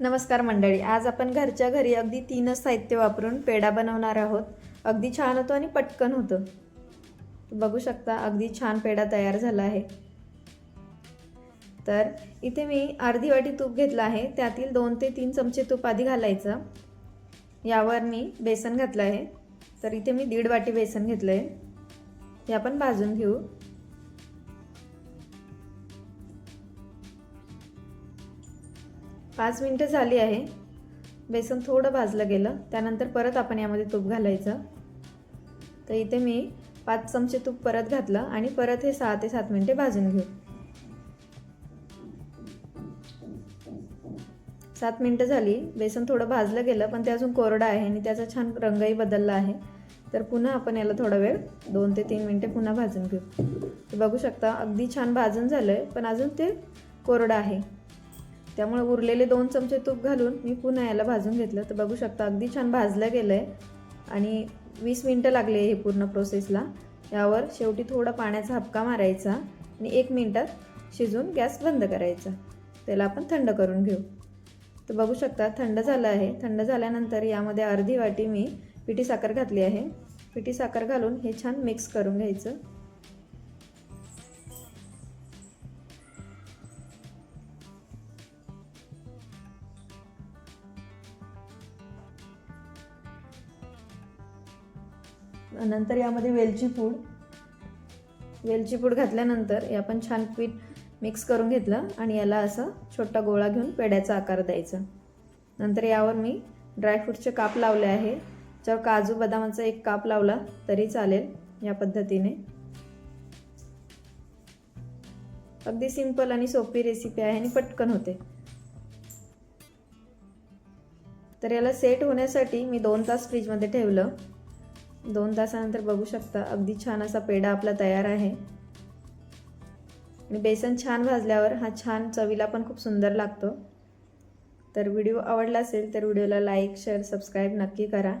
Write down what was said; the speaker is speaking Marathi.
नमस्कार मंडळी आज आपण घरच्या घरी अगदी तीनच साहित्य वापरून पेढा बनवणार आहोत. अगदी छान होतो आणि पटकन होतं. बघू शकता अगदी छान पेढा तयार झाला आहे. तर इथे मी अर्धी वाटी तूप घेतलं आहे. त्यातील दोन ते तीन चमचे तूप आधी घालायचं. यावर मी बेसन घातलं आहे. तर इथे मी दीड वाटी बेसन घेतलं आहे हे आपण भाजून घेऊ. पाच मिनटं झाली आहे. बेसन थोडं भाजलं गेलं. त्यानंतर परत आपण यामध्ये तूप घालायचं. तर इथे मी पाच चमचे तूप परत घातलं आणि परत हे सहा ते सात मिनटे भाजून घेऊ. सात मिनटं झाली. बेसन थोडं भाजलं गेलं पण ते अजून कोरडं आहे आणि त्याचा छान रंगही बदलला आहे. तर पुन्हा आपण याला थोडा वेळ दोन ते तीन मिनटे पुन्हा भाजून घेऊ. बघू शकता अगदी छान भाजून झालं आहे पण अजून ते कोरडं आहे. त्यामुळे उरलेले दोन चमचे तूप घालून मी पुन्हा याला भाजून घेतलं. तर बघू शकता अगदी छान भाजलं गेलं आहे आणि वीस मिनटं लागले हे पूर्ण प्रोसेसला यावर शेवटी थोडा पाण्याचा हपका मारायचा आणि एक मिनटात शिजून गॅस बंद करायचा. त्याला आपण थंड करून घेऊ. तर बघू शकता थंड झालं आहे. थंड झाल्यानंतर यामध्ये अर्धी वाटी मी पिठी साखर घातली आहे. पिठी साखर घालून हे छान मिक्स करून घ्यायचं. नंतर यामध्ये वेलची पूड. वेलची पूड घातल्यानंतर हे आपण छान पीठ मिक्स करून घेतलं आणि याला असं छोटा गोळा घेऊन पेड्याचा आकार द्यायचा. नंतर यावर मी ड्रायफ्रूटचे काप लावले आहे. जर काजू बदामाचा एक काप लावला तरी चालेल या पद्धतीने. अगदी सिंपल आणि सोपी रेसिपी आहे आणि पटकन होते. तर याला सेट होण्यासाठी मी दोन तास फ्रीजमध्ये ठेवलं. दोन तासानंतर बघू शकता. अगदी छान असा पेढा आपला तयार आहे. आणि बेसन छान भाजल्यावर हा छान चवीला पण खूप सुंदर लागतो. तर व्हिडिओ आवडला असेल तर व्हिडिओला लाईक शेअर सबस्क्राईब नक्की करा.